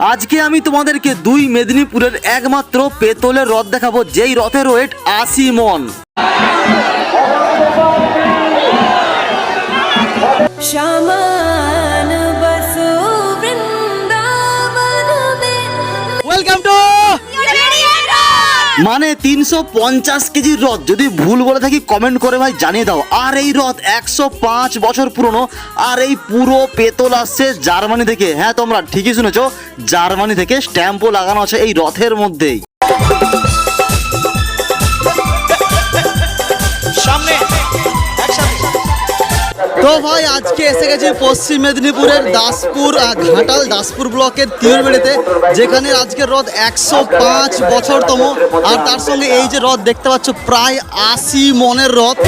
আজকে আমি তোমাদেরকে দুই মেদিনীপুরের একমাত্র পেতলের রথ দেখাবো, যেই রথের ওয়েট আশি মন। শ্যামা মানে তিনশো পঞ্চাশ কেজির রথ। যদি ভুল বলে থাকি কমেন্ট করে ভাই জানিয়ে দাও। আর এই রথ একশো পাঁচ বছর পুরনো, আর এই পুরো পেতল আসছে জার্মানি থেকে। হ্যাঁ তোমরা ঠিকই শুনেছ, জার্মানি থেকে স্ট্যাম্পও লাগানো আছে এই রথের মধ্যেই। তো ভাই, আজকে এসে গেছি পশ্চিম মেদিনীপুরের দাসপুর ঘাটাল দাসপুর ব্লকের তিরবেড়িতে, যেখানে আজকের রথ একশো পাঁচ বছরতম। আর তার সঙ্গে এই যে রথ দেখতে পাচ্ছ, প্রায় আশি মনের রথ।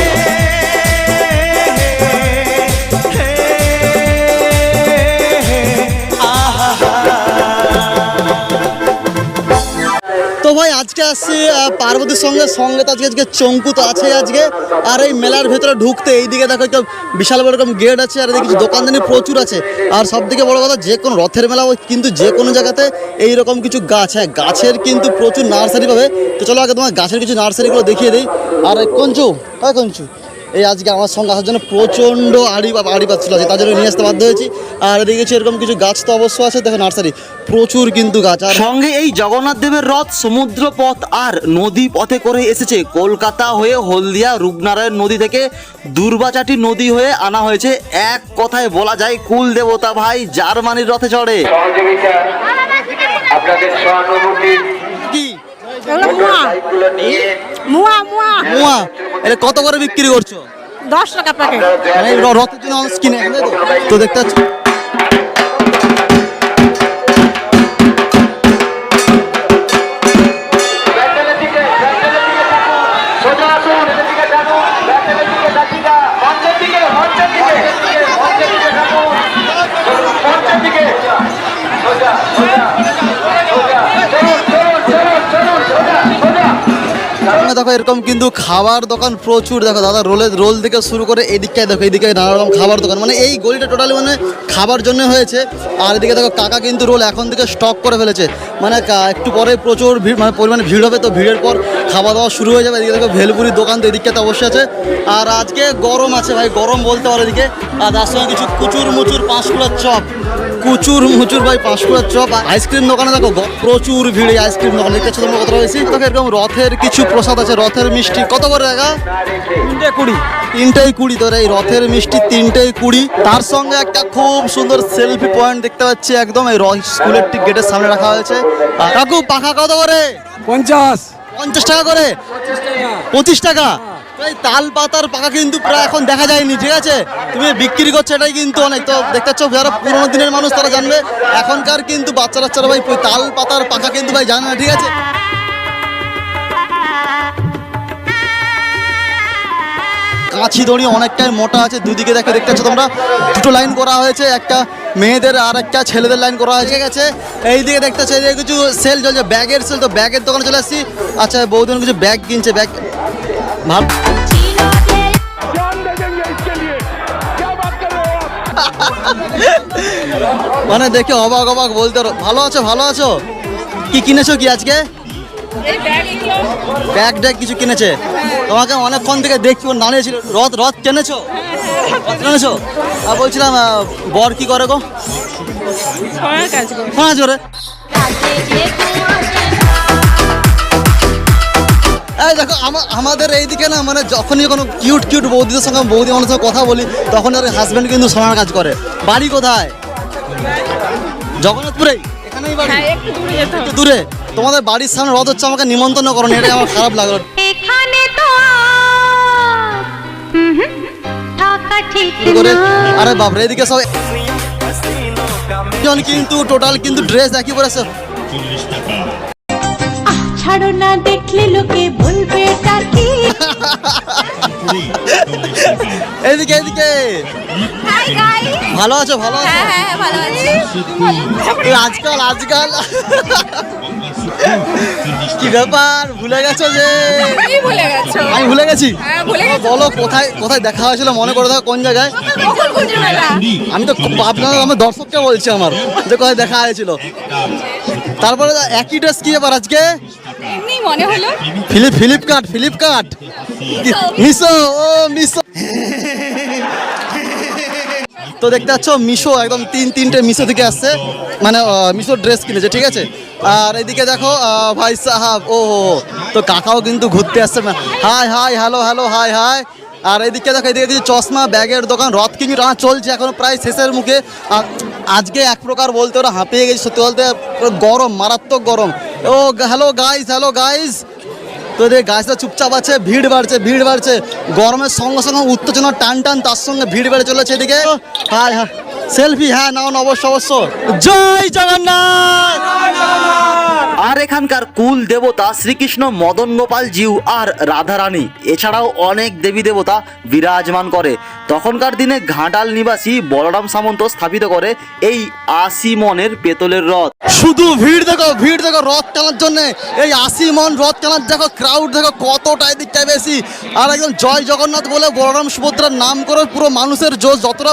আসছি পার্বতীর সঙ্গে সঙ্গে তো আজকে আজকে চঙ্কু তো আছে আজকে। আর এই মেলার ভেতরে ঢুকতে, এইদিকে দেখো একটা বিশাল বড় রকম গেট আছে, আর এদিকে দোকানদানি প্রচুর আছে। আর সব থেকে বড় কথা, যে কোনো রথের মেলা কিন্তু যে কোনো জায়গাতে এইরকম কিছু গাছ হ্যাঁ গাছের কিন্তু প্রচুর নার্সারি পাবে। তো চলো আগে তোমার গাছের কিছু নার্সারিগুলো দেখিয়ে দিই। আর কঞ্চু হ্যাঁ কঞ্চু। এই আজকে আমার সঙ্গে আসার জন্য প্রচণ্ড আড়ি বা আড়ি পাচ্ছিল আছে তার জন্য নিয়ে আসতে বাধ্য হয়েছি। আর এদিকে এরকম কিছু গাছ তো অবশ্য আছে দেখো নার্সারি প্রচুর কিন্তু গাছ। আর সঙ্গে এই জগন্নাথ দেবের রথ সমুদ্র পথ আর নদী পথে করে এসেছে। কলকাতা হয়ে হলদিয়া রূপনারায়ণ নদী থেকে দুর্বাচাটি নদী হয়ে আনা হয়েছে। এক কথায় বলা যায় কুল দেবতা ভাই জার্মানির রথে চড়ে। সহযোগিতা আপনাদের সহানুভূতি এগুলো মুয়া। সাইটগুলো মুয়া মুয়া। মোয়া এটা কত করে বিক্রি করছ? দশ টাকা প্যাকেট। মানে রথের জন্য কিনে তো? তো দেখতে দেখো এরকম কিন্তু খাবার দোকান প্রচুর। দেখো দাদা রোলের রোল থেকে শুরু করে এদিকটায় দেখো এদিকে নানা রকম খাবার দোকান। মানে এই গলিটা টোটালি মানে খাবার জন্য হয়েছে। আর এদিকে দেখো কাকা কিন্তু রোল এখন থেকে স্টক করে ফেলেছে। মানে একটু পরে প্রচুর ভিড় মানে পরিমাণে ভিড় হবে, তো ভিড়ের পর খাওয়া দাওয়া শুরু হয়ে যাবে। এদিকে দেখো ভেলপুরির দোকান তো এদিকটাতে অবশ্যই আছে। আর আজকে গরম আছে ভাই, গরম বলতে পারো এদিকে। আর তার সঙ্গে কিছু কুচুর মুচুর পাঁশকুড়ার চপ। কুচুর মুচুর ভাই পাঁশকুড়ার চপ। আইসক্রিম দোকানে দেখো প্রচুর ভিড় আইসক্রিম দোকানে। দেখতে তোমরা কত রয়েছে দেখো এরকম রথের কিছু প্রসাদ আছে রথের মিষ্টি। কত করে দেখা তিনটে কুড়ি। তিনটেই কুড়ি তোর এই রথের মিষ্টি তিনটেই কুড়ি। তার সঙ্গে একটা খুব সুন্দর সেলফি পয়েন্ট দেখতে পাচ্ছি একদম এই রথ স্কুলের ঠিক গেটের সামনে রাখা হয়েছে। কাকু পাখা কত করে? পঞ্চাশ। পঞ্চাশ টাকা করে? পঁচিশ টাকা। তাল পাতার পাকা কিন্তু প্রায় এখন দেখা যায়নি, ঠিক আছে? তুমি বিক্রি করছ এটাই কিন্তু অনেক। তো দেখতে পাচ্ছ যারা পুরোনো দিনের মানুষ তারা জানবে। এখনকার কিন্তু বাচ্চা বাচ্চারা ভাই তাল পাতার পাকা কিন্তু ভাই জানে না, ঠিক আছে? কাঁচি দড়ি অনেকটাই মোটা আছে, দুদিকে দেখে দেখতে পাচ্ছ তোমরা। দুটো লাইন করা হয়েছে, একটা মেয়েদের আর একটা ছেলেদের লাইন করা হয়েছে আছে? এইদিকে দেখতে এইদিকে কিছু সেল চলছে, ব্যাগের সেল তো ব্যাগের দোকানে চলে আসছি। আচ্ছা বৌদিন কিছু ব্যাগ কিনছে ব্যাগ ভাব মানে দেখে অবাক অবাক বলতে ভালো আছো ভালো আছো? কি কিনেছো কি আজকে? ব্যাগ ড্যাগ কিছু কিনেছে? তোমাকে অনেকক্ষণ থেকে দেখছি ওর দাঁড়িয়েছিল রথ রথ কেনেছো রথ আর বলছিলাম বর কি করে গো? কাজ করে। এই দেখো আমা- আমাদের এইদিকে না মানে যখনই কোনো কিউট কিউট বৌদিদের সঙ্গে বৌদি মানুষের সঙ্গে কথা বলি তখন আর হাজব্যান্ড কিন্তু সোনার কাজ করে। বাড়ি কোথায়? এখানেই বাড়ি। একটু দূরে তোমাদের বাড়ির সামনে রথ হচ্ছে আমাকে নিমন্ত্রণ করো এটাই আমার খারাপ লাগল। আর বাপরে এদিকে সব কিন্তু টোটাল কিন্তু ড্রেস একই পরেছে। ছাড়ো না দেখলে লোকে বলবে কি এদিকে এদিকে। ভালো আছো ভালো আছো? হ্যাঁ হ্যাঁ আজকাল আজকাল। কি ব্যাপার? ভুলে গেছো যে? আমি ভুলে গেছি। হ্যাঁ। বলো কোথায় কোথায় দেখা হয়েছিল? মনে করে দেখো কোন জায়গায়? আমি তো আপনার আমার দর্শককে বলছি আমার যে কোথায় দেখা হয়েছিল। তারপরে একই ড্রেস কি ব্যাপার আজকে? মনে হলো? ফিলিপ ফ্লিপকার্ট ফ্লিপকার্ট মিশো, ও, মিশো। তো দেখতে পাচ্ছ, মিশো একদম তিন, তিনটে মিশো থেকে আসছে। মানে মিশো ড্রেস কিনেছে, ঠিক আছে? আর এদিকে দেখো ভাই সাহাব, ও। তো কাকাও কিন্তু ঘুরতে আসছে। Hi hi, hello hello, hi hi. আর এদিকে দেখো, এদিকে কিছু চশমা, ব্যাগের দোকান, রথ কিন্তু টানা চলছে এখন প্রায় শেষের মুখে। আজকে এক প্রকার বলতে ওরা হাঁপিয়ে গেছে, সত্যি বলতে গরম, মারাত্মক গরম। ও হ্যালো গাইস হ্যালো গাইস তো দেখ গাছটা চুপচাপ আছে, ভিড় বাড়ছে ভিড় বাড়ছে। গরমের সঙ্গে সঙ্গে উত্তেজনা টান টান, তার সঙ্গে ভিড় বেড়ে চলেছে এদিকে। হ্যাঁ হ্যাঁ। সেলফি হ্যাঁ নাও, অবশ্য অবশ্য। জয় জগন্নাথ! আর এখানকার কুল দেবতা শ্রীকৃষ্ণ মদন গোপাল জিউ আর রাধারানী। এছাড়াও অনেক দেবী দেবতা বিরাজমান করে। তখনকার দিনে ঘাটাল নিবাসী বলরাম সামন্ত স্থাপিত করে এই আশি মনের পেতলের রথ। শুধু ভিড় দেখো ভিড় দেখো রথ টানার জন্য। এই আশি মন রথ টানার দেখো ক্রাউড দেখো কতটা এদিকটায় বেশি। আর একদম জয় জগন্নাথ বলে বলরাম সুভদ্রার নাম করে পুরো মানুষের জোশ যতটা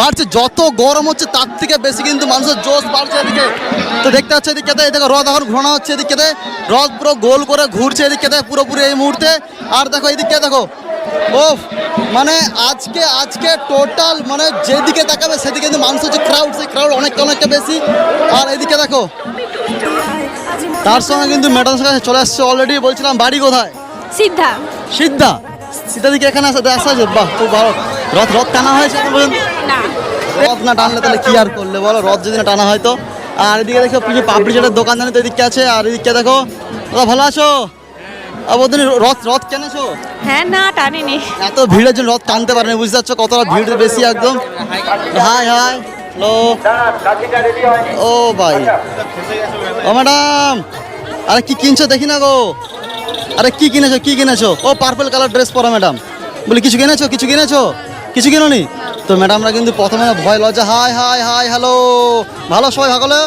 বাড়ছে, যত গরম হচ্ছে, তার থেকে বেশি কিন্তু মানুষের জোশ বাড়ছে এদিকে। তো দেখতে পাচ্ছ এদিকে দেখো রথ এখন ঘোরানো হচ্ছে এদিকে রথ পুরো গোল করে ঘুরছে এদিকে পুরোপুরি এই মুহূর্তে। আর দেখো এদিকে দেখো। ও মানে আজকে আজকে টোটাল মানে যেদিকে তাকাবে সেদিকে কিন্তু মানুষ হচ্ছে ক্রাউড সেই ক্রাউড অনেকটা অনেকটা বেশি। আর এদিকে দেখো তার সঙ্গে কিন্তু ম্যাডাম কাছে চলে আসছে অলরেডি বলছিলাম বাড়ি কোথায়? সিদ্ধা। সিদ্ধা? সিদ্ধা দিকে এখানে আসা আসা বাহ খুব ভালো। রথ রথ টানা হয়েছে রথ না টানলে তাহলে কি আর করলে বলো? রথ যদি না টানা হয় তো? আর এদিকে দেখো কিছু পাপড়ি চাটের দোকান জানি তো এদিকে আছে আর এদিকে দেখো। দাদা ভালো আছো? রথ রথ কেনেছো হ্যাঁ না টানিনি। এত ভিড়ের জন্য রথ টানতে পারেনি বুঝতে পারছ? কতটা ভিড় বেশি একদম। High hi hello. ও ভাই। ও ম্যাডাম আরে কি কিনছো দেখি না গো। আরে কি কিনেছো কি কিনেছো? ও পার্পল কালার ড্রেস পরা ম্যাডাম। বলি কিছু কিনেছো কিছু কিনেছো? কিছু কিনোনি তো ম্যাডামরা কিন্তু প্রথমে ভয় লজ্জা হাই হাই হাই হ্যালো ভালো সবাই ভাগলে?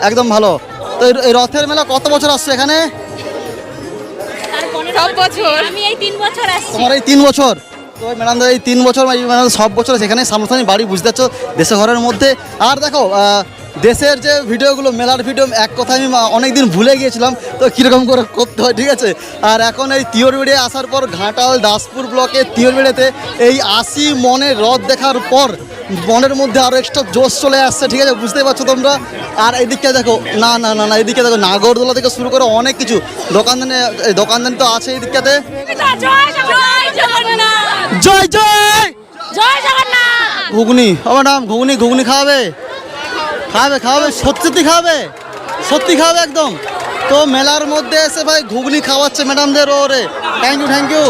একদম ভালো। তো এই- রথের মেলা কত বছর আসছে এখানে? সব বছর। আমি এই তিন বছর আসছি। তোমার এই তিন বছর? তো ম্যাডাম এই তিন বছর সব বছর সেখানে সামনাসামনি বাড়ি বুঝতে পারছ দেশে ঘরের মধ্যে। আর দেখো দেশের যে ভিডিওগুলো মেলার ভিডিও এক কথা আমি অনেক দিন ভুলে গিয়েছিলাম তো কীরকম করে করতে হয় ঠিক আছে? আর এখন এই তিওরবিড়ে আসার পর ঘাটাল দাসপুর ব্লকে তিওরবিড়েতে এই আশি মনের রথ দেখার পর মনের মধ্যে আরও এক্সট্রা জোশ চলে আসছে ঠিক আছে? বুঝতেই পারছ তোমরা? আর এদিকে দেখো না না না না এদিকে দেখো নাগরদোলা থেকে শুরু করে অনেক কিছু। দোকানদানি এই দোকানদানি তো আছে এদিকটাতে। জয় জয়! জয় জয় ঘুগনি ও ম্যাডাম ঘুগনি ঘুগনি খাওয়াবে? খাওয়াবে খাওয়াবে সত্যি খাওয়াবে সত্যি খাওয়াবে একদম। তো মেলার মধ্যে এসে ভাই ঘুগনি খাওয়াচ্ছে ম্যাডামদের ওরে। থ্যাংক ইউ থ্যাংক ইউ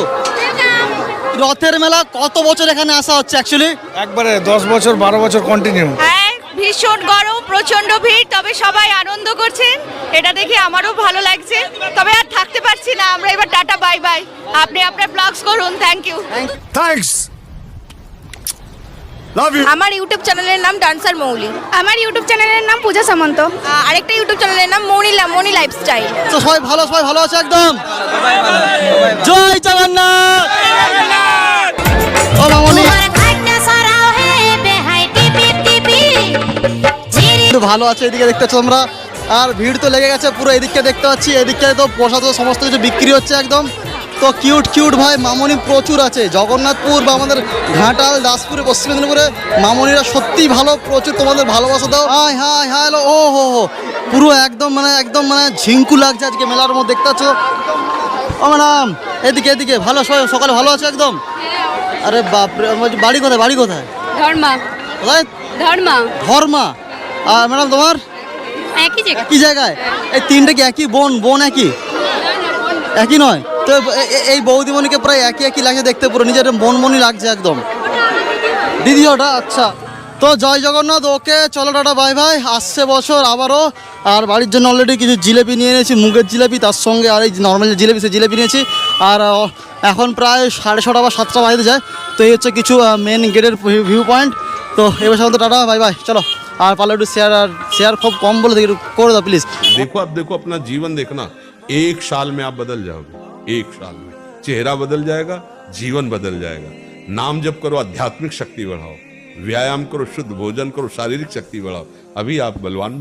রথের মেলা কত বছর এখানে আসা হচ্ছে অ্যাকচুয়ালি একবারে দশ বছর বারো বছর কন্টিনিউ হ্যাঁ ভীষণ গরম প্রচণ্ড ভিড় তবে সবাই আনন্দ করছেন। এটা দেখে আমারও ভালো লাগছে। তবে আর থাকতে পারছি না আমরা এবার টাটা বাই বাই আপনি আপনার ব্লগস করুন thank you thanks love you আমার ইউটিউব চ্যানেলের নাম ডান্সার মৌলি আমার ইউটিউব চ্যানেলের নাম পূজা সামন্ত। আরেকটা ইউটিউব চ্যানেলের নাম মৌনি মৌনি লাইফস্টাইল তো সবাই ভালো সবাই ভালো আছে একদম? জয় জগন্নাথ! ও মামনি ভালো আছে এদিকে দেখতে পাচ্ছ তোমরা। আর ভিড় তো লেগে গেছে পুরো এদিককে দেখতে পাচ্ছি। এদিককে তো প্রসাদ ও সমস্ত কিছু বিক্রি হচ্ছে একদম। তো কিউট কিউট ভাই মামনি প্রচুর আছে। জগন্নাথপুর বা আমাদের ঘাটাল দাসপুরে পশ্চিম মেদিনীপুরে মামনিরা সত্যিই ভালো প্রচুর তোমাদের ভালোবাসা দাও। হাই হাই হাই হ্যালো ও হো হো। পুরো একদম মানে একদম মানে ঝিঙ্কু লাগছে আজকে মেলার মধ্যে দেখতে পাচ্ছ? ও ম্যাডাম এদিকে এদিকে ভালো সবাই সকালে ভালো আছে একদম? আরে বাপরে আমার বাড়ি কোথায় বাড়ি কোথায়? ধর্মা। কোথায় ধর্মা। ধর্মা। আর ম্যাডাম তোমার? একই একই জায়গায়? এই তিনটে কি একই বোন? বোন একই? একই নয়। তো এই বৌদিমণিকে প্রায় একই একই লাগছে দেখতে পুরো। নিজের মনমনি লাগছে একদম। দ্বিতীয়টা আচ্ছা। তো জয় জগন্নাথ, ওকে। চলো টাটা, বাই ভাই আসছে বছর আবারও। আর বাড়ির জন্য অলরেডি কিছু জিলেপি নিয়ে এনেছি, মুগের জিলেপি, তার সঙ্গে আর এই নর্মাল যে জিলেপি সে জিলেপি নিয়েছি। আর এখন প্রায় সাড়ে ছটা বা সাতটা বাজতে যায়। তো এই হচ্ছে কিছু মেন গেটের ভিউ পয়েন্ট তো এবার তো টাটা, বাই ভাই চলো। আর পারলে একটু শেয়ার আর শেয়ার খুব কম বলে দেখি করে দাও প্লিজ দেখো দেখো, আপনার জীবন দেখনা। एक साल में आप बदल जाओगे। एक साल में। चेहरा बदल जाएगा, जीवन बदल जाएगा। नाम जब करो, आध्यात्मिक शक्ति बढ़ाओ। व्यायाम करो, शुद्ध भोजन करो, शारीरिक शक्ति बढ़ाओ। अभी आप बलवान